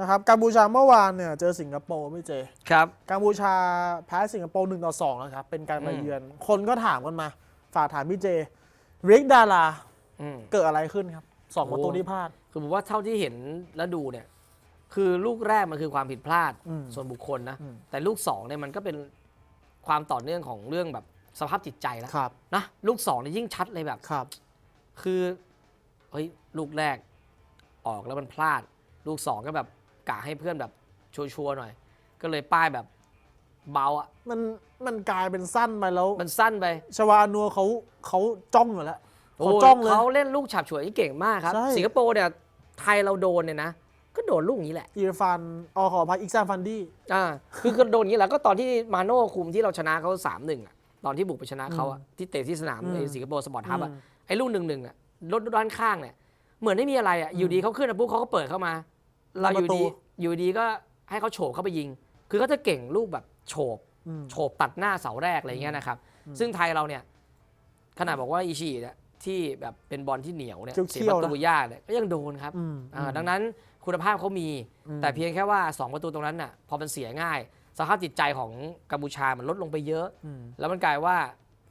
นะครับกัมพูชาเมื่อวานเนี่ยเจอสิงคโปร์ไม่เจครับ กัมพูชาแพ้สิงคโปร์หนึ่งต่อสองนะครับ เป็นการมาอืมเยือน คนก็ถามกันมา ฝากถามพี่เจริกดาราอืม เกิดอะไรขึ้นครับสองโอ้ประตูที่พลาด คือผมว่าเท่าที่เห็นและดูเนี่ย คือลูกแรกมันคือความผิดพลาดอืมส่วนบุคคลนะ อืม แต่ลูกสองเนี่ยมันก็เป็นความต่อเนื่องของเรื่องแบบสภาพจิตใจแล้วครับนะลูกสองเนี่ยยิ่งชัดเลยแบบ ครับ คือเฮ้ยลูกแรกออกแล้วมันพลาด ลูกสองก็แบบ กะให้เพื่อนแบบชัวร์ๆหน่อย ก็เลยป้ายแบบเบาอะมันมันกลายเป็นสั้นไปแล้วมันสั้นไปชวานัวเขาเขาจ้องอยู่แล้วโอ้เขาจ้องเลยเขาเล่นลูกฉับฉวยที่เก่งมากครับใช่สิงคโปร์เนี่ยไทยเราโดนเนี่ยนะก็โดนลูกนี้แหละอีรฟานออขอพักอีกซานฟันดี้อ่าคือคือโดนอย่างนี้แหละก็ตอนที่มาโน่คุมที่เราชนะเขาสามหนึ่งอะตอนที่บุกไปชนะเขาอะที่เตะที่สนามในสิงคโปร์สปอร์ตฮับอะไอ้ลูกหนึ่งหนึ่งอะรถด้านข้างเนี่ยเหมือนไม่มีอะไรอะอยู่ดีเขาขึ้นมาปุ๊บเขาก็เปิดเข้ามา เราอยู่ดีอยู่ดีก็ให้เขาโฉบเข้าไปยิง คือเขาจะเก่งลูกแบบโฉบอืมโฉบตัดหน้าเสาแรกอะไรเงี้ยนะครับ ซึ่งไทยเราเนี่ยขนาดบอกว่าอิชิเนี่ยที่แบบเป็นบอลที่เหนียวเนี่ยเคี้เสียยวๆประตูนะยากเนี่ยก็ยังโดนครับอืมอ่าดังนั้นคุณภาพเขามีอืมแต่เพียงแค่ว่า 2 ประตูตรงนั้นน่ะพอมันเสียง่ายสภาพจิตใจของกัมพูชามันลดลงไปเยอะอืมแล้วมันกลายว่า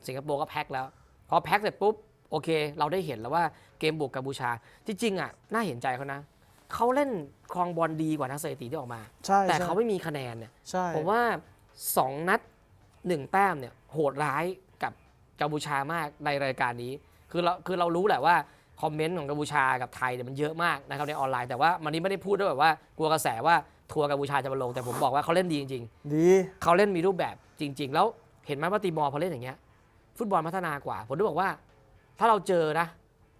สิงคโปร์ก็แพ็คแล้ว พอแพ็คเสร็จปุ๊บ โอเค เราได้เห็นแล้วว่าเกมบุกกัมพูชาที่จริงอะน่าเห็นใจเขานะ เขาเล่นครองบอลดีกว่านักสถิติที่ออกมา ใช่แต่ใช่เขาไม่มีคะแนนเนี่ยใช่ผมว่า 2 นัด 1 แต้มเนี่ยโหดร้ายกับกัมพูชามากในรายการนี้ คือเราคือเรารู้แหละว่าคอมเมนต์ของกัมพูชากับไทยเนี่ยมันเยอะมากนะครับในออนไลน์แต่ว่ามันนี้ไม่ได้พูดด้วยแบบว่ากลัวกระแสว่าทัวร์กัมพูชาจะมาลงแต่ผมบอกว่าเขาเล่นดีจริงดีๆเขาเล่นมีรูปแบบจริง ๆ แล้วเห็นไหมว่าตีมอร์พอเล่นอย่างเงี้ยฟุตบอลพัฒนากว่า ผมถึงบอกว่า ถ้าเราเจอนะ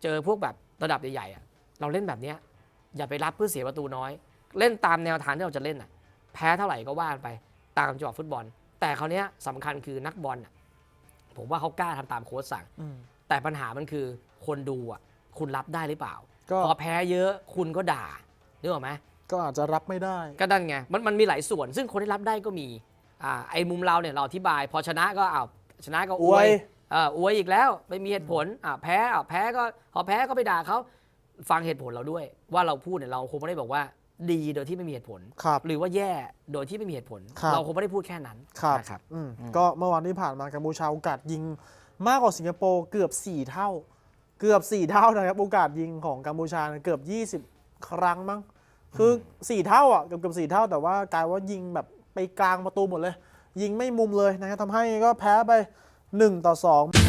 เจอพวกแบบระดับใหญ่ๆอะเราเล่นแบบเนี้ย อย่าไปรับเพื่อเสียประตูน้อย เล่นตามแนวทางที่เราจะเล่นอะแพ้เท่าไหร่ก็ว่ากันไปตามจังหวะฟุตบอล แต่คราวเนี้ยสำคัญคือนักบอลอะผมว่าเขากล้าทำตามโค้ชสั่งอืมแต่ปัญหามันคือคนดูอะ คุณรับได้หรือเปล่าก็พอแพ้เยอะคุณก็ด่านึกออกไหมก็อาจจะรับไม่ได้ ก็นั่นไงมันมันมีหลายส่วน ซึ่งคนที่รับได้ก็มีอ่าไอ้มุมเราเนี่ยเราอธิบาย พอชนะก็อ้าวชนะก็ออววยยเอ่าอวยอีกแล้วไม่มีเหตุผลอ่าแพ้อ่าแพ้ก็พอแพ้ก็ไปด่าเขา ฟังเหตุผลเราด้วย ว่าเราพูดเนี่ยเราคงไม่ได้บอกว่าดีโดยที่ไม่มีเหตุผล ครับหรือว่าแย่โดยที่ไม่มีเหตุผล ครับ เราคงไม่ได้พูดแค่นั้นครับนะครับ อืมอืม ก็เมื่อวานที่ผ่านมากัมพูชาโอกาสยิงมากกว่าสิงคโปร์เกือบ 4 เท่า เกือบ 4 เท่านะครับโอกาสยิงของกัมพูชาเนี่ยเกือบ 20 ครั้งมั้งคือ 4 เท่าอะเกือบเกือบ4เท่า แต่ว่ากลายว่ายิงแบบไปกลางประตูหมดเลย ยิงไม่มุมเลยนะครับทำให้ก็แพ้ไป 1 ต่อ 2